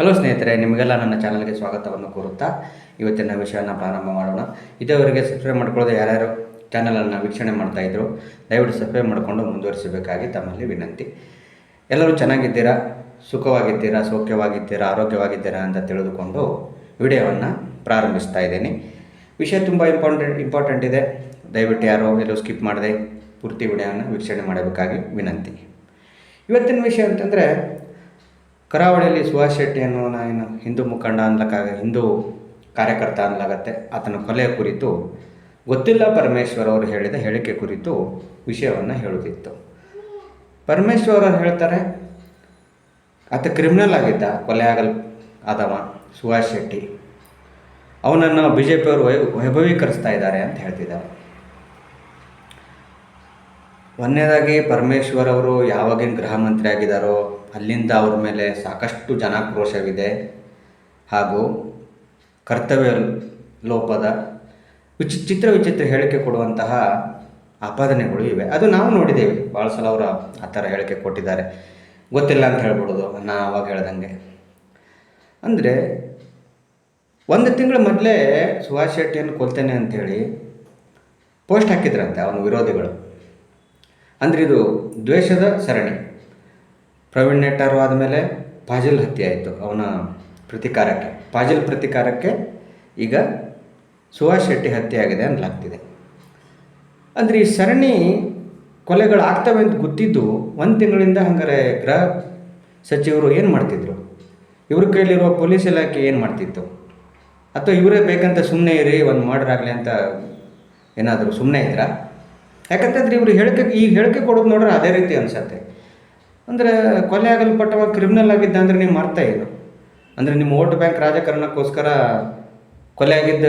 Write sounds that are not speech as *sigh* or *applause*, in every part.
Hello ಸ್ನೇಹಿತರೆ, ನಿಮಗೆಲ್ಲ ನನ್ನ ಚಾನಲ್ಗೆ ಸ್ವಾಗತವನ್ನು ಕೋರುತ್ತಾ ಇವತ್ತಿನ ವಿಷಯವನ್ನು ಪ್ರಾರಂಭ ಮಾಡೋಣ. ಇದೇವರೆಗೆ ಸಬ್ಸ್ಕ್ರೈಬ್ ಮಾಡ್ಕೊಳ್ಳೋದು ಯಾರ್ಯಾರು ಚಾನಲನ್ನು ವೀಕ್ಷಣೆ ಮಾಡ್ತಾ ಇದ್ರು, ದಯವಿಟ್ಟು ಸಬ್ಸ್ಕ್ರೈಬ್ ಮಾಡಿಕೊಂಡು ಮುಂದುವರಿಸಬೇಕಾಗಿ ತಮ್ಮಲ್ಲಿ ವಿನಂತಿ. ಎಲ್ಲರೂ ಚೆನ್ನಾಗಿದ್ದೀರಾ? ಸುಖವಾಗಿದ್ದೀರಾ? ಸೌಖ್ಯವಾಗಿದ್ದೀರಾ? ಆರೋಗ್ಯವಾಗಿದ್ದೀರಾ ಅಂತ ತಿಳಿದುಕೊಂಡು ವಿಡಿಯೋವನ್ನು ಪ್ರಾರಂಭಿಸ್ತಾ ಇದ್ದೀನಿ. ವಿಷಯ ತುಂಬ ಇಂಪಾರ್ಟೆಂಟ್ ಇಂಪಾರ್ಟೆಂಟ್ ಇದೆ. ದಯವಿಟ್ಟು ಯಾರೋ ಎಲ್ಲೂ ಸ್ಕಿಪ್ ಮಾಡದೆ ಪೂರ್ತಿ ವಿಡಿಯೋವನ್ನು ವೀಕ್ಷಣೆ ಮಾಡಬೇಕಾಗಿ ವಿನಂತಿ. ಇವತ್ತಿನ ವಿಷಯ ಅಂತಂದರೆ ಕರಾವಳಿಯಲ್ಲಿ ಸುಭಾಷ್ ಶೆಟ್ಟಿ ಅನ್ನೋನ ಏನು ಹಿಂದೂ ಮುಖಂಡ ಅನ್ಲಕ್ಕಾಗ ಹಿಂದೂ ಕಾರ್ಯಕರ್ತ ಅನ್ಲಾಗತ್ತೆ. ಆತನ ಕೊಲೆಯ ಕುರಿತು ಗೊತ್ತಿಲ್ಲ ಪರಮೇಶ್ವರ್ ಅವರು ಹೇಳಿದ ಹೇಳಿಕೆ ಕುರಿತು ವಿಷಯವನ್ನು ಹೇಳುತ್ತಿತ್ತು. ಪರಮೇಶ್ವರ್ ಅವರು ಹೇಳ್ತಾರೆ, ಆತ ಕ್ರಿಮಿನಲ್ ಆಗಿದ್ದ, ಕೊಲೆ ಆಗಲ್, ಆದವ ಸುಭಾಷ್ ಶೆಟ್ಟಿ. ಅವನನ್ನು ಬಿ ಜೆ ಪಿಯವರು ವೈ, ವೈಭವೀಕರಿಸ್ತಾ ಇದ್ದಾರೆ ಅಂತ ಹೇಳ್ತಿದ್ದಾರೆ. ಒಂದನೇದಾಗಿ ಪರಮೇಶ್ವರ್ ಅವರು ಯಾವಾಗಿನ ಗೃಹ ಮಂತ್ರಿ ಆಗಿದ್ದಾರೋ ಅಲ್ಲಿಂದ ಅವ್ರ ಮೇಲೆ ಸಾಕಷ್ಟು ಜನಾಕ್ರೋಶವಿದೆ. ಹಾಗೂ ಕರ್ತವ್ಯ ಲೋಪದ ವಿಚಿ, ಚಿತ್ರ ವಿಚಿತ್ರ ಹೇಳಿಕೆ ಕೊಡುವಂತಹ ಆಪಾದನೆಗಳು ಇವೆ. ಅದು ನಾವು ನೋಡಿದ್ದೇವೆ. ಭಾಳ ಸಲ ಅವರು ಆ ಥರ ಹೇಳಿಕೆ ಕೊಟ್ಟಿದ್ದಾರೆ. ಗೊತ್ತಿಲ್ಲ ಅಂತ ಹೇಳ್ಬಿಡೋದು. ನಾ ಅವಾಗ ಹೇಳ್ದಂಗೆ. ಅಂದರೆ ಒಂದು ತಿಂಗಳ ಮೊದಲೇ ಸುಭಾಷ್ ಶೆಟ್ಟಿಯನ್ನು ಕೊಲ್ತೇನೆ ಅಂಥೇಳಿ ಪೋಸ್ಟ್ ಹಾಕಿದ್ರಂತೆ ಅವನ ವಿರೋಧಿಗಳು. ಅಂದರೆ ಇದು ದ್ವೇಷದ ಸರಣಿ. ಪ್ರವೀಣ್ ನೆಟ್ಟಾರು ಆದಮೇಲೆ ಪಾಜಿಲ್ ಹತ್ಯೆ ಆಯಿತು ಅವನ ಪ್ರತಿಕಾರಕ್ಕೆ. ಪಾಜಿಲ್ ಪ್ರತಿಕಾರಕ್ಕೆ ಈಗ ಸುಹಾಸ್ ಶೆಟ್ಟಿ ಹತ್ಯೆ ಆಗಿದೆ ಅನ್ನಲಾಗ್ತಿದೆ ಅಂದರೆ ಈ ಸರಣಿ ಕೊಲೆಗಳು ಆಗ್ತವೆ ಅಂತ ಗೊತ್ತಿದ್ದು ಒಂದು ತಿಂಗಳಿಂದ ಹಂಗಾರೆ ಗೃಹ ಸಚಿವರು ಏನು ಮಾಡ್ತಿದ್ರು? ಇವ್ರ ಕೈಲಿರುವ ಪೊಲೀಸ್ ಇಲಾಖೆ ಏನು ಮಾಡ್ತಿತ್ತು? ಅಥವಾ ಇವರೇ ಬೇಕಂತ ಸುಮ್ಮನೆ ಇರಿ, ಒಂದು ಮರ್ಡರ್ ಆಗಲಿ ಅಂತ ಏನಾದರೂ ಸುಮ್ಮನೆ ಇದ್ರಾ? ಯಾಕಂತಂದ್ರೆ ಇವರು ಹೇಳಿಕೆ, ಈ ಹೇಳಿಕೆ ಕೊಡೋದು ನೋಡ್ರೆ ಅದೇ ರೀತಿ ಅನ್ಸತ್ತೆ. ಅಂದರೆ ಕೊಲೆ ಆಗಲ್ಪಟ್ಟವ ಕ್ರಿಮಿನಲ್ ಆಗಿದ್ದ ಅಂದರೆ ನೀವು ಅರ್ಥ ಏನು ಅಂದರೆ ನಿಮ್ಮ ವೋಟ್ ಬ್ಯಾಂಕ್ ರಾಜಕಾರಣಕ್ಕೋಸ್ಕರ ಕೊಲೆ ಆಗಿದ್ದ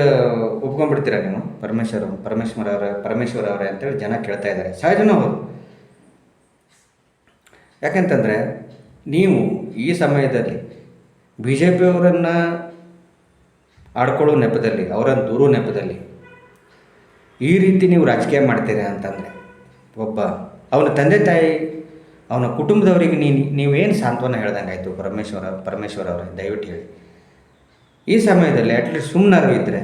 ಒಪ್ಕೊಂಡ್ಬಿಡ್ತೀರಾ ನೀವು? ಪರಮೇಶ್ವರ ಪರಮೇಶ್ವರ ಅವರ, ಪರಮೇಶ್ವರ ಅವರೇ ಅಂತೇಳಿ ಜನ ಕೇಳ್ತಾ ಇದ್ದಾರೆ. ಸಹಜನೂ ಹೌದು ಯಾಕೆಂತಂದರೆ ನೀವು ಈ ಸಮಯದಲ್ಲಿ ಬಿ ಜೆ ಪಿಯವರನ್ನು ಆಡ್ಕೊಳ್ಳೋ ನೆಪದಲ್ಲಿ, ಅವರನ್ನು ದೂರೋ ನೆಪದಲ್ಲಿ ಈ ರೀತಿ ನೀವು ರಾಜಕೀಯ ಮಾಡ್ತೀರಾ ಅಂತಂದರೆ ಒಬ್ಬ ಅವನ ತಂದೆ ತಾಯಿ ಅವನ ಕುಟುಂಬದವರಿಗೆ ನೀನು ನೀವೇನು ಸಾಂತ್ವನ ಹೇಳ್ದಂಗೆ ಆಯಿತು ಪರಮೇಶ್ವರ ಪರಮೇಶ್ವರ ಅವರೇ ದಯವಿಟ್ಟು ಹೇಳಿ. ಈ ಸಮಯದಲ್ಲಿ ಅಟ್ಲೀಸ್ಟ್ ಸುಮ್ಮನಾರು ಇದ್ದರೆ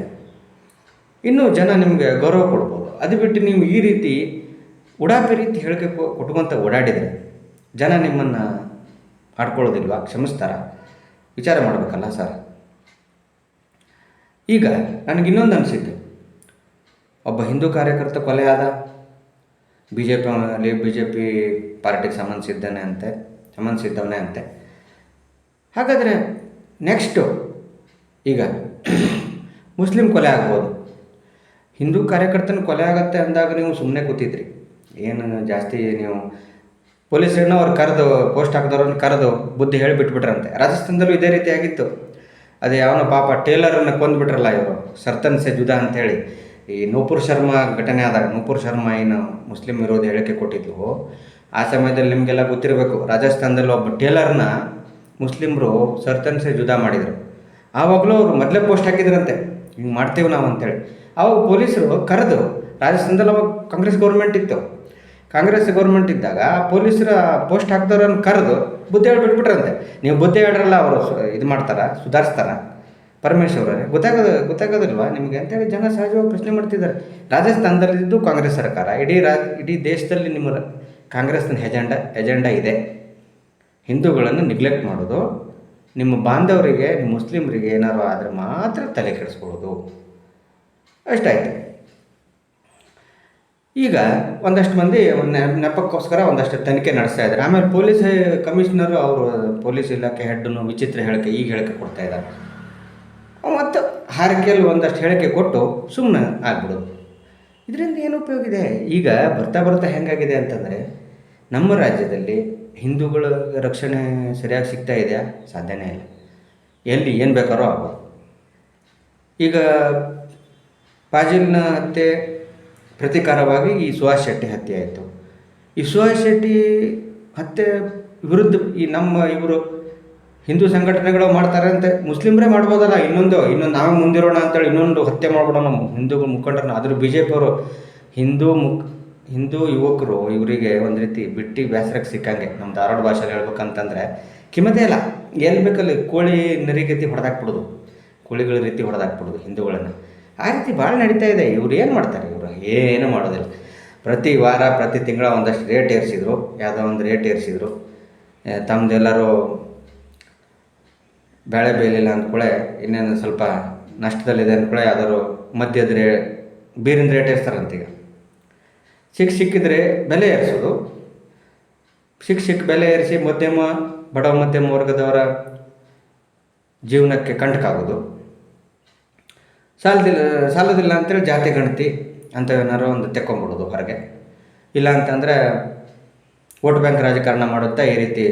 ಇನ್ನೂ ಜನ ನಿಮಗೆ ಗೌರವ ಕೊಡ್ಬೋದು. ಅದು ಬಿಟ್ಟು ನೀವು ಈ ರೀತಿ ಉಡಾಪಿ ರೀತಿ ಹೇಳಿಕೆ ಕೊಟ್ಕೊಂತ ಓಡಾಡಿದರೆ ಜನ ನಿಮ್ಮನ್ನು ಆಡ್ಕೊಳ್ಳೋದಿಲ್ವಾ? ಕ್ಷಮಿಸ್ತಾರ? ವಿಚಾರ ಮಾಡಬೇಕಲ್ಲ ಸರ್. ಈಗ ನನಗಿನ್ನೊಂದು ಅನಿಸಿತು ಒಬ್ಬ ಹಿಂದೂ ಕಾರ್ಯಕರ್ತ ಕೊಲೆ ಆದ B J P B J P ಪಾರ್ಟಿಗೆ ಸಂಬಂಧಿಸಿದ್ದಾನೆ ಅಂತೆ ಸಂಬಂಧಿಸಿದ್ದವನೇ ಅಂತೆ. ಹಾಗಾದರೆ ನೆಕ್ಸ್ಟು ಈಗ *clears throat* ಮುಸ್ಲಿಂ ಕೊಲೆ ಆಗ್ಬೋದು. ಹಿಂದೂ ಕಾರ್ಯಕರ್ತನ ಕೊಲೆ ಆಗುತ್ತೆ ಅಂದಾಗ ನೀವು ಸುಮ್ಮನೆ ಕೂತಿದ್ರಿ. ಏನು ಜಾಸ್ತಿ ನೀವು ಪೊಲೀಸರನ್ನ ಅವ್ರು ಕರೆದು, ಪೋಸ್ಟ್ ಹಾಕಿದವ್ರನ್ನ ಕರೆದು ಬುದ್ಧಿ ಹೇಳಿಬಿಟ್ಬಿಟ್ರಂತೆ. ರಾಜಸ್ಥಾನದಲ್ಲೂ ಇದೇ ರೀತಿ ಆಗಿತ್ತು. ಅದೇ ಯಾವನೋ ಪಾಪ ಟೇಲರನ್ನು ಕೊಂದ್ಬಿಟ್ರಲ್ಲ ಇವರು ಸರ್ತನ್ ಸೆ ಜುದಾ ಅಂತೇಳಿ. ಈ ನೂಪುರ್ ಶರ್ಮಾ ಘಟನೆ ಆದಾಗ, ನೂಪುರ್ ಶರ್ಮಾ ಏನು ಮುಸ್ಲಿಂ ವಿರೋಧಿ ಹೇಳಿಕೆ ಕೊಟ್ಟಿದ್ವು ಆ ಸಮಯದಲ್ಲಿ ನಿಮಗೆಲ್ಲ ಗೊತ್ತಿರಬೇಕು, ರಾಜಸ್ಥಾನದಲ್ಲಿ ಒಬ್ಬ ಟೇಲರ್ನ ಮುಸ್ಲಿಮರು ಸರ್ತನ್ ಸೆ ಜುದಾ ಮಾಡಿದರು. ಆವಾಗಲೂ ಅವರು ಮೊದಲೇ ಪೋಸ್ಟ್ ಹಾಕಿದ್ರಂತೆ, ಹಿಂಗೆ ಮಾಡ್ತೀವಿ ನಾವು ಅಂತೇಳಿ. ಅವಾಗ ಪೊಲೀಸರು ಕರೆದು, ರಾಜಸ್ಥಾನದಲ್ಲಿ ಅವಾಗ ಕಾಂಗ್ರೆಸ್ ಗೌರ್ಮೆಂಟ್ ಇತ್ತು. ಕಾಂಗ್ರೆಸ್ ಗೌರ್ಮೆಂಟ್ ಇದ್ದಾಗ ಪೊಲೀಸರ ಪೋಸ್ಟ್ ಹಾಕಿದವ್ರನ್ನ ಕರೆದು ಬುದ್ಧಿ ಹೇಳ್ಬಿಟ್ಬಿಟ್ರಂತೆ. ನೀವು ಬುದ್ಧಿ ಹೇಳ್ರಲ್ಲ, ಅವರು ಇದು ಮಾಡ್ತಾರೆ, ಸುಧಾರಿಸ್ತಾರ? ಪರಮೇಶ್ವರರೇ, ಗೊತ್ತಾಗೋದು, ಗೊತ್ತಾಗೋದಿಲ್ವಾ? ನಿಮಗೆ ಅಂತೇಳಿ ಜನ ಸಹಜವಾಗಿ ಪ್ರಶ್ನೆ ಮಾಡ್ತಿದ್ದಾರೆ. ರಾಜಸ್ಥಾನದಲ್ಲಿದ್ದು ಕಾಂಗ್ರೆಸ್ ಸರ್ಕಾರ. ಇಡೀ ರಾ ಇಡೀ ದೇಶದಲ್ಲಿ ನಿಮ್ಮ ಕಾಂಗ್ರೆಸ್ನ ಎಜೆಂಡಾ ಎಜೆಂಡಾ ಇದೆ. ಹಿಂದೂಗಳನ್ನು ನಿಗ್ಲೆಕ್ಟ್ ಮಾಡೋದು, ನಿಮ್ಮ ಬಾಂಧವರಿಗೆ ನಿಮ್ಮ ಮುಸ್ಲಿಮರಿಗೆ ಏನಾದ್ರು ಆದರೆ ಮಾತ್ರ ತಲೆ ಕೆಡಿಸ್ಕೊಳ್ಳೋದು. ಅಷ್ಟಾಯಿತು ಈಗ ಒಂದಷ್ಟು ಮಂದಿ ನೆಪಕ್ಕೋಸ್ಕರ ಒಂದಷ್ಟು ತನಿಖೆ ನಡೆಸ್ತಾ ಇದ್ದಾರೆ. ಆಮೇಲೆ ಪೊಲೀಸ್, ಕಮಿಷನರು ಅವರು, ಪೊಲೀಸ್ ಇಲಾಖೆ ಹೆಡ್ಡನ್ನು ವಿಚಿತ್ರ ಹೇಳಿಕೆ, ಈಗ ಹೇಳಿಕೆ ಕೊಡ್ತಾ ಇದ್ದಾರೆ. ಮತ್ತು ಹಾರಿಕೆಯಲ್ಲಿ ಒಂದಷ್ಟು ಹೇಳಿಕೆ ಕೊಟ್ಟು ಸುಮ್ಮನೆ ಆಗ್ಬಿಡೋದು ಇದರಿಂದ ಏನು ಉಪಯೋಗ ಇದೆ? ಈಗ ಬರ್ತಾ ಬರ್ತಾ ಹೆಂಗಾಗಿದೆ ಅಂತಂದರೆ, ನಮ್ಮ ರಾಜ್ಯದಲ್ಲಿ ಹಿಂದೂಗಳ ರಕ್ಷಣೆ ಸರಿಯಾಗಿ ಸಿಗ್ತಾ ಇದೆಯಾ? ಸಾಧ್ಯನೇ ಇಲ್ಲ. ಎಲ್ಲಿ ಏನು ಬೇಕಾರೋ ಆಗ್ಬೋದು. ಈಗ ಪಾಜಿಲ್ನ ಹತ್ಯೆ ಪ್ರತೀಕಾರವಾಗಿ ಈ ಸುಹಾಸ್ ಶೆಟ್ಟಿ ಹತ್ಯೆ ಆಯಿತು. ಈ ಸುಹಾಸ್ ಶೆಟ್ಟಿ ಹತ್ಯೆ ವಿರುದ್ಧ ಈ ನಮ್ಮ ಇವರು ಹಿಂದೂ ಸಂಘಟನೆಗಳು ಮಾಡ್ತಾರೆ ಅಂತ. ಮುಸ್ಲಿಮ್ರೇ ಮಾಡ್ಬೋದಲ್ಲ. ಇನ್ನೊಂದು ಇನ್ನೊಂದು ನಾವು ಮುಂದಿರೋಣ ಅಂತೇಳಿ ಇನ್ನೊಂದು ಹತ್ಯೆ ಮಾಡ್ಬಿಡೋಣ ಹಿಂದೂ ಮುಖಂಡರನ್ನ. ಆದರೂ ಬಿ ಜೆ ಪಿಯವರು ಹಿಂದೂ ಮುಖ, ಹಿಂದೂ ಯುವಕರು ಇವರಿಗೆ ಒಂದು ರೀತಿ ಬಿಟ್ಟಿ ಬೇಸರಕ್ಕೆ ಸಿಕ್ಕಂಗೆ. ನಮ್ಮ ಧಾರವಾಡ ಭಾಷೆಯಲ್ಲಿ ಹೇಳ್ಬೇಕಂತಂದರೆ ಕಿಮತೆ ಇಲ್ಲ. ಎಲ್ಲಿ ಬೇಕಲ್ಲಿ ಕೋಳಿ ನರಿಗತಿ ಹೊಡೆದಾಕ್ಬಿಡೋದು. ಕೋಳಿಗಳ ರೀತಿ ಹೊಡೆದಾಕ್ಬಿಡೋದು ಹಿಂದೂಗಳನ್ನು. ಆ ರೀತಿ ಭಾಳ ನಡೀತಾ ಇದೆ. ಇವ್ರು ಏನು ಮಾಡ್ತಾರೆ? ಇವರು ಏನು ಮಾಡೋದಿಲ್ಲ. ಪ್ರತಿ ವಾರ, ಪ್ರತಿ ತಿಂಗಳ ಒಂದಷ್ಟು ರೇಟ್ ಏರಿಸಿದ್ರು. ಯಾವುದೋ ಒಂದು ರೇಟ್ ಏರಿಸಿದ್ರು. ತಮ್ಮದೆಲ್ಲರೂ ಬೆಳೆ ಬೇಯಲಿಲ್ಲ ಅಂದ್ಕೂಳೆ ಇನ್ನೇನು ಸ್ವಲ್ಪ ನಷ್ಟದಲ್ಲಿದೆ ಅಂದ್ಕೂಳೆ ಯಾವ್ದಾದ್ರು ಮದ್ಯದ ರೇ ಬೀರಿನ ರೇಟ್ ಏರಿಸ್ತಾರಂತೀಗ ಸಿಕ್ಕ ಸಿಕ್ಕಿದ್ರೆ ಬೆಲೆ ಏರಿಸೋದು. ಸಿಕ್ಕ ಸಿಕ್ಕ ಬೆಲೆ ಏರಿಸಿ ಮಧ್ಯಮ, ಬಡ ಮಧ್ಯಮ ವರ್ಗದವರ ಜೀವನಕ್ಕೆ ಕಂಟಕಾಗೋದು. ಸಾಲದಿಲ್ಲ ಸಾಲದಿಲ್ಲ ಅಂತೇಳಿ ಜಾತಿ ಗಣತಿ ಅಂತ ಏನಾದ್ರು ಒಂದು ತೆಕ್ಕೊಂಬಿಡೋದು ಹೊರಗೆ. ಇಲ್ಲ ಅಂತಂದರೆ ವೋಟ್ ಬ್ಯಾಂಕ್ ರಾಜಕಾರಣ ಮಾಡುತ್ತಾ ಈ ರೀತಿ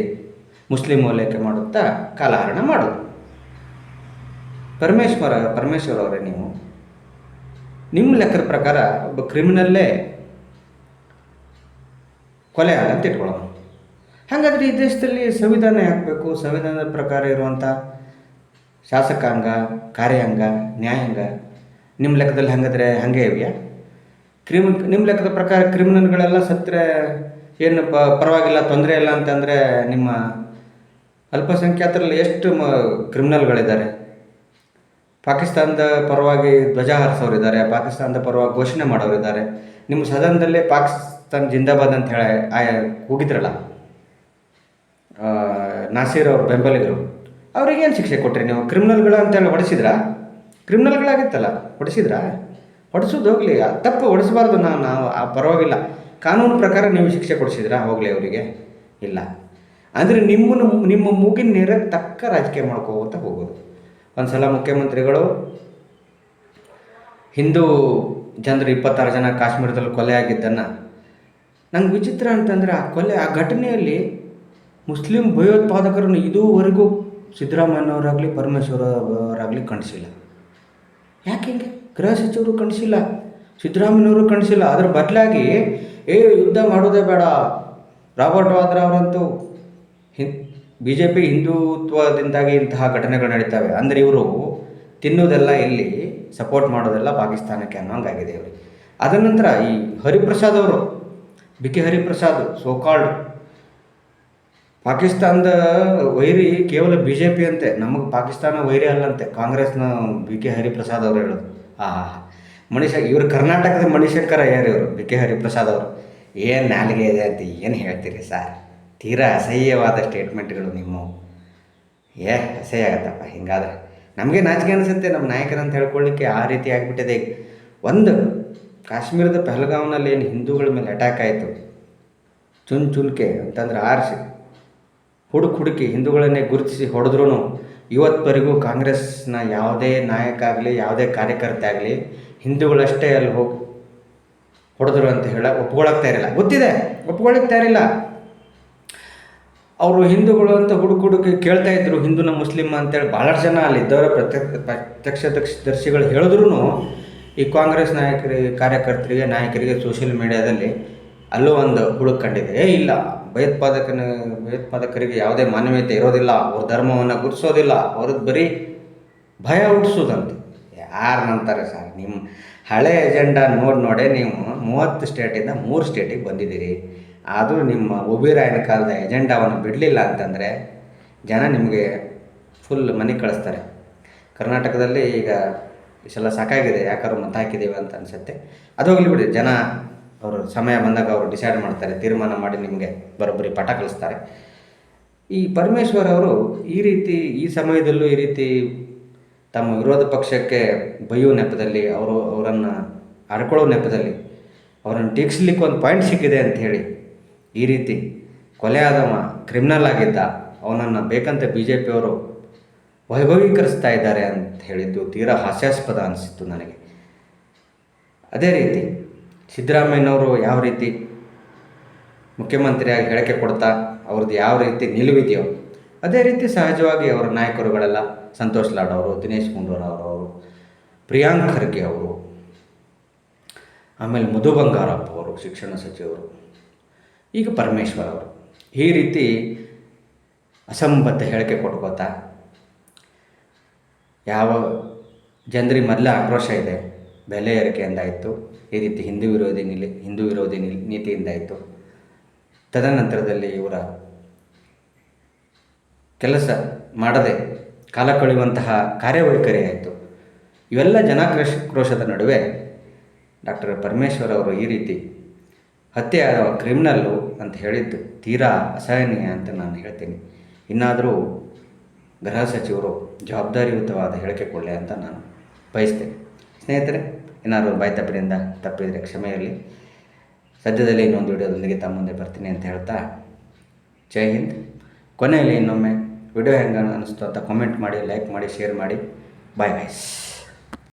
ಮುಸ್ಲಿಂ ಓಲೈಕೆ ಮಾಡುತ್ತಾ ಕಾಲಹರಣ ಮಾಡೋದು. ಪರಮೇಶ್ವರ, ಪರಮೇಶ್ವರ್ ಅವರೇ ನೀವು. ನಿಮ್ಮ ಲೆಕ್ಕದ ಪ್ರಕಾರ ಒಬ್ಬ ಕ್ರಿಮಿನಲ್ಲೇ ಕೊಲೆ ಆಗಂತ ಇಟ್ಕೊಳ್ಳೋಣ. ಹಾಗಾದರೆ ಈ ದೇಶದಲ್ಲಿ ಸಂವಿಧಾನ ಹಾಕಬೇಕು ಸಂವಿಧಾನದ ಪ್ರಕಾರ ಇರುವಂಥ ಶಾಸಕಾಂಗ, ಕಾರ್ಯಾಂಗ, ನ್ಯಾಯಾಂಗ ನಿಮ್ಮ ಲೆಕ್ಕದಲ್ಲಿ ಹಾಗಾದರೆ ಹಾಗೆ ಇವೆಯಾ? ಕ್ರಿಮಿ ನಿಮ್ಮ ಲೆಕ್ಕದ ಪ್ರಕಾರ ಕ್ರಿಮಿನಲ್ಗಳೆಲ್ಲ ಸತ್ತರೆ ಏನು ಪ ಪರವಾಗಿಲ್ಲ, ತೊಂದರೆ ಇಲ್ಲ ಅಂತಂದರೆ ನಿಮ್ಮ ಅಲ್ಪಸಂಖ್ಯಾತರಲ್ಲಿ ಎಷ್ಟು ಮ ಕ್ರಿಮಿನಲ್ಗಳಿದ್ದಾರೆ ಪಾಕಿಸ್ತಾನದ ಪರವಾಗಿ ಧ್ವಜ ಹಾರಿಸೋರಿದ್ದಾರೆ, ಪಾಕಿಸ್ತಾನದ ಪರವಾಗಿ ಘೋಷಣೆ ಮಾಡೋರಿದ್ದಾರೆ. ನಿಮ್ಮ ಸದನದಲ್ಲೇ ಪಾಕಿಸ್ತಾನ ಜಿಂದಾಬಾದ್ ಅಂತ ಹೇಳಿ ಹೋಗಿದ್ರಲ್ಲ ನಾಸೀರ್ ಅವ್ರ ಬೆಂಬಲಿಗರು. ಅವ್ರಿಗೇನು ಶಿಕ್ಷೆ ಕೊಟ್ರಿ ನೀವು? ಕ್ರಿಮಿನಲ್ಗಳು ಅಂತೇಳಿ ಹೊಡೆಸಿದ್ರ? ಕ್ರಿಮಿನಲ್ಗಳಾಗಿತ್ತಲ್ಲ? ಹೊಡೆಸಿದ್ರಾ? ಹೊಡೆಸೋದು ಹೋಗಲಿ. ತಪ್ಪು ಹೊಡಿಸಬಾರ್ದು ನಾವು ನಾವು ಆ, ಪರವಾಗಿಲ್ಲ. ಕಾನೂನು ಪ್ರಕಾರ ನೀವು ಶಿಕ್ಷೆ ಕೊಡಿಸಿದ್ರಾ ಹೋಗಲಿ ಅವರಿಗೆ? ಇಲ್ಲ. ಅಂದರೆ ನಿಮ್ಮನ್ನು ನಿಮ್ಮ ಮೂಗಿನ ನೇರ ತಕ್ಕ ರಾಜಕೀಯ ಮಾಡ್ಕೋತ ಹೋಗೋದು. ಒಂದು ಸಲ ಮುಖ್ಯಮಂತ್ರಿಗಳು, ಹಿಂದೂ ಜನರು ಇಪ್ಪತ್ತಾರು ಜನ ಕಾಶ್ಮೀರದಲ್ಲಿ ಕೊಲೆ ಆಗಿದ್ದನ್ನು. ನಂಗೆ ವಿಚಿತ್ರ ಅಂತಂದರೆ ಆ ಕೊಲೆ, ಆ ಘಟನೆಯಲ್ಲಿ ಮುಸ್ಲಿಂ ಭಯೋತ್ಪಾದಕರನ್ನು ಇದುವರೆಗೂ ಸಿದ್ದರಾಮಯ್ಯನವರಾಗಲಿ ಪರಮೇಶ್ವರ ಅವರಾಗಲಿ ಕಾಣಿಸಿಲ್ಲ ಯಾಕೆ ಹಿಂಗೆ? ಗೃಹ ಸಚಿವರು ಕಾಣಿಸಿಲ್ಲ ಸಿದ್ದರಾಮಯ್ಯನವರು ಕಾಣಿಸಿಲ್ಲ ಅದ್ರ ಬದಲಾಗಿ, ಏ, ಯುದ್ಧ ಮಾಡೋದೇ ಬೇಡ. ರಾಬರ್ಟ್ ವಾದ್ರಾ ಅವರಂತೂ ಬಿ ಜೆ ಪಿ ಹಿಂದುತ್ವದಿಂದಾಗಿ ಇಂತಹ ಘಟನೆಗಳು ನಡೀತವೆ. ಅಂದರೆ ಇವರು ತಿನ್ನೋದೆಲ್ಲ ಇಲ್ಲಿ ಸಪೋರ್ಟ್ ಮಾಡೋದೆಲ್ಲ ಪಾಕಿಸ್ತಾನಕ್ಕೆ ಅನ್ನೋಂಗಾಗಿದೆ ಇವರು ಅದರ ನಂತರ ಈ ಹರಿಪ್ರಸಾದ್ ಅವರು, ಬಿ ಕೆ ಹರಿಪ್ರಸಾದ್ ಸೋಕಾಲ್ಡ್ ಪಾಕಿಸ್ತಾನದ ವೈರಿ ಕೇವಲ ಬಿ ಜೆ ಪಿ ಅಂತೆ, ನಮಗೆ ಪಾಕಿಸ್ತಾನ ವೈರಿ ಅಲ್ಲಂತೆ, ಕಾಂಗ್ರೆಸ್ನ ಬಿ ಕೆ ಹರಿಪ್ರಸಾದ್ ಅವರು ಹೇಳೋದು. ಆ ಮಣಿಶ ಇವರು ಕರ್ನಾಟಕದ ಮಣಿಶಂಕರ ಯಾರು ಇವರು, ಬಿ ಕೆ ಹರಿಪ್ರಸಾದ್ ಅವರು. ಏನು ನಾಲಿಗೆ ಇದೆ ಅಂತ ಏನು ಹೇಳ್ತೀರಿ ಸರ್? ತೀರಾ ಅಸಹ್ಯವಾದ ಸ್ಟೇಟ್ಮೆಂಟ್ಗಳು ನಿಮ್ಮ. ಏ, ಅಸಹ್ಯ ಆಗತ್ತಪ್ಪ, ಹಿಂಗಾದ್ರೆ. ನಮಗೆ ನಾಚಿಕೆ ಅನಿಸುತ್ತೆ ನಮ್ಮ ನಾಯಕರಂತ ಹೇಳ್ಕೊಳ್ಳಿಕ್ಕೆ ಆ ರೀತಿ ಆಗಿಬಿಟ್ಟಿದೆ ಒಂದು, ಕಾಶ್ಮೀರದ ಪೆಹಲ್ಗಾಂವ್ನಲ್ಲಿ ಏನು ಹಿಂದೂಗಳ ಮೇಲೆ ಅಟ್ಯಾಕ್ ಆಯಿತು. ಚುನ್ ಚುನ್ಕೆ ಅಂತಂದ್ರೆ ಆರಿಸಿ. ಹುಡುಕ್ ಹುಡುಕಿ ಹಿಂದೂಗಳನ್ನೇ ಗುರುತಿಸಿ ಹೊಡೆದ್ರೂ ಇವತ್ತವರೆಗೂ ಕಾಂಗ್ರೆಸ್ನ ಯಾವುದೇ ನಾಯಕ ಆಗಲಿ, ಯಾವುದೇ ಕಾರ್ಯಕರ್ತ ಆಗಲಿ ಹಿಂದೂಗಳಷ್ಟೇ ಅಲ್ಲಿ ಹೋಗಿ ಹೊಡೆದ್ರು ಅಂತ ಹೇಳ ಒಪ್ಕೊಳಕ್ತಾ ತಯಾರಿಲ್ಲ ಗೊತ್ತಿದೆ ಒಪ್ಕೊಳ್ಳಿಕ್ಕೆ ತಯಾರಿಲ್ಲ ಅವರು ಹಿಂದೂಗಳು ಅಂತ ಹುಡುಕ್ ಹುಡುಕಿ ಕೇಳ್ತಾ ಇದ್ರು ಹಿಂದೂನ ಮುಸ್ಲಿಮ್ ಅಂತೇಳಿ ಭಾಳಷ್ಟು ಜನ ಅಲ್ಲಿ ಇದ್ದವರ, ಪ್ರತ್ಯಕ್ಷ ದರ್ಶಿಗಳು ಹೇಳಿದ್ರು ಈ ಕಾಂಗ್ರೆಸ್ ನಾಯಕರಿಗೆ, ಕಾರ್ಯಕರ್ತರಿಗೆ, ನಾಯಕರಿಗೆ ಸೋಷಿಯಲ್ ಮೀಡಿಯಾದಲ್ಲಿ ಅಲ್ಲೂ ಒಂದು ಹುಡುಕ್ ಕಂಡಿದೆ. ಇಲ್ಲ, ಭಯೋತ್ಪಾದಕನ, ಭಯೋತ್ಪಾದಕರಿಗೆ ಯಾವುದೇ ಮಾನವೀಯತೆ ಇರೋದಿಲ್ಲ, ಅವ್ರ ಧರ್ಮವನ್ನು ಗುರುಸೋದಿಲ್ಲ ಅವ್ರದ್ದು ಬರೀ ಭಯ ಹುಟ್ಟಿಸೋದಂತೆ. ಯಾರು ನಂತಾರೆ ಸರ್? ನಿಮ್ಮ ಹಳೆ ಎಜೆಂಡಾ ನೋಡಿ ನೋಡೇ ನೀವು ಮೂವತ್ತು ಸ್ಟೇಟಿಂದ ಮೂರು ಸ್ಟೇಟಿಗೆ ಬಂದಿದ್ದೀರಿ. ಅದು ನಿಮ್ಮ ಒಬಿರಾಯನ ಕಾಲದ ಎಜೆಂಡಾವನ್ನು ಬಿಡಲಿಲ್ಲ ಅಂತಂದರೆ ಜನ ನಿಮಗೆ ಫುಲ್ ಮನೆ ಕಳಿಸ್ತಾರೆ. ಕರ್ನಾಟಕದಲ್ಲಿ ಈಗ ಇಷ್ಟೆಲ್ಲ ಸಾಕಾಗಿದೆ, ಯಾಕಾದ್ರು ಮತ ಹಾಕಿದ್ದೀವಿ ಅಂತ ಅನಿಸುತ್ತೆ. ಅದು ಹೋಗಲಿ ಬಿಡಿ, ಜನ ಅವರು ಸಮಯ ಬಂದಾಗ ಅವರು ಡಿಸೈಡ್ ಮಾಡ್ತಾರೆ, ತೀರ್ಮಾನ ಮಾಡಿ ನಿಮಗೆ ಬರೋಬ್ಬರಿ ಪಾಠ ಕಳಿಸ್ತಾರೆ ಈ ಪರಮೇಶ್ವರ್ ಅವರು ಈ ರೀತಿ, ಈ ಸಮಯದಲ್ಲೂ ಈ ರೀತಿ ತಮ್ಮ ವಿರೋಧ ಪಕ್ಷಕ್ಕೆ ಬೈಯೋ ನೆಪದಲ್ಲಿ, ಅವರು, ಅವರನ್ನು ಆಡ್ಕೊಳ್ಳೋ ನೆಪದಲ್ಲಿ, ಅವರನ್ನು ಟೀಕ್ಸ್ಲಿಕ್ಕೆ ಒಂದು ಪಾಯಿಂಟ್ ಸಿಕ್ಕಿದೆ ಅಂತ ಹೇಳಿ ಈ ರೀತಿ ಕೊಲೆ ಆದವ ಕ್ರಿಮಿನಲ್ ಆಗಿದ್ದ, ಅವನನ್ನು ಬೇಕಂತ ಬಿ ಜೆ ಪಿಯವರು ವೈಭವೀಕರಿಸ್ತಾ ಇದ್ದಾರೆ ಅಂತ ಹೇಳಿದ್ದು ತೀರಾ ಹಾಸ್ಯಾಸ್ಪದ ಅನಿಸಿತ್ತು ನನಗೆ. ಅದೇ ರೀತಿ ಸಿದ್ದರಾಮಯ್ಯನವರು ಯಾವ ರೀತಿ ಮುಖ್ಯಮಂತ್ರಿಯಾಗಿ ಹೇಳಿಕೆ ಕೊಡ್ತಾ, ಅವ್ರದ್ದು ಯಾವ ರೀತಿ ನಿಲುವಿದೆಯೋ, ಅದೇ ರೀತಿ ಸಹಜವಾಗಿ ಅವರ ನಾಯಕರುಗಳೆಲ್ಲ, ಸಂತೋಷ್ ಲಾಡ್ ಅವರು, ದಿನೇಶ್ ಗುಂಡೂರಾವ್ರು ಅವರು, ಪ್ರಿಯಾಂಕ್ ಖರ್ಗೆ ಅವರು, ಆಮೇಲೆ ಮಧು ಬಂಗಾರಪ್ಪ ಅವರು, ಶಿಕ್ಷಣ ಸಚಿವರು. ಈಗ ಪರಮೇಶ್ವರ್ ಅವರು. ಈ ರೀತಿ ಅಸಂಬದ್ಧ ಹೇಳಿಕೆ ಕೊಟ್ಕೋತಾ ಯಾವ ಜನರಿಗೆ ಮೊದಲ ಆಕ್ರೋಶ ಇದೆ, ಬೆಲೆ ಏರಿಕೆಯಿಂದಾಯಿತು ಈ ರೀತಿ ಹಿಂದೂ ವಿರೋಧಿ ನಿಲಿ, ಹಿಂದೂ ವಿರೋಧಿ ನಿಲ್ ನೀತಿಯಿಂದಾಯಿತು ತದನಂತರದಲ್ಲಿ ಇವರ ಕೆಲಸ ಮಾಡದೆ ಕಾಲ ಕಳೆಯುವಂತಹ ಕಾರ್ಯವೈಖರಿ ಆಯಿತು. ಇವೆಲ್ಲ ಜನಾಕ್ರೋಶ, ಕ್ರೋಶದ ನಡುವೆ ಡಾಕ್ಟರ್ ಪರಮೇಶ್ವರ್ ಅವರು ಈ ರೀತಿ ಹತ್ಯೆ ಆದವ ಕ್ರಿಮಿನಲ್ಲು ಅಂತ ಹೇಳಿದ್ದು ತೀರಾ ಅಸಹನೀಯ ಅಂತ ನಾನು ಹೇಳ್ತೀನಿ. ಇನ್ನಾದರೂ ಗೃಹ ಸಚಿವರು ಜವಾಬ್ದಾರಿಯುತವಾದ ಹೇಳಿಕೆ ಕೊಡಲಿ ಅಂತ ನಾನು ಬಯಸ್ತೇನೆ. ಸ್ನೇಹಿತರೆ ಏನಾದರೂ ಬಾಯಿ ತಪ್ಪಿನಿಂದ ತಪ್ಪಿದರೆ ಕ್ಷಮೆ ಇರಲಿ. ಸದ್ಯದಲ್ಲಿ ಇನ್ನೊಂದು ವಿಡಿಯೋದೊಂದಿಗೆ ತಮ್ಮ ಮುಂದೆ ಬರ್ತೀನಿ ಅಂತ ಹೇಳ್ತಾ ಜೈ ಹಿಂದ್. ಕೊನೆಯಲ್ಲಿ ಇನ್ನೊಮ್ಮೆ ವಿಡಿಯೋ ಹೆಂಗೆ ಅನ್ನಿಸ್ತು ಅಂತ ಕಾಮೆಂಟ್ ಮಾಡಿ ಲೈಕ್ ಮಾಡಿ ಶೇರ್ ಮಾಡಿ. ಬಾಯ್ ಬಾಯ್ಸ್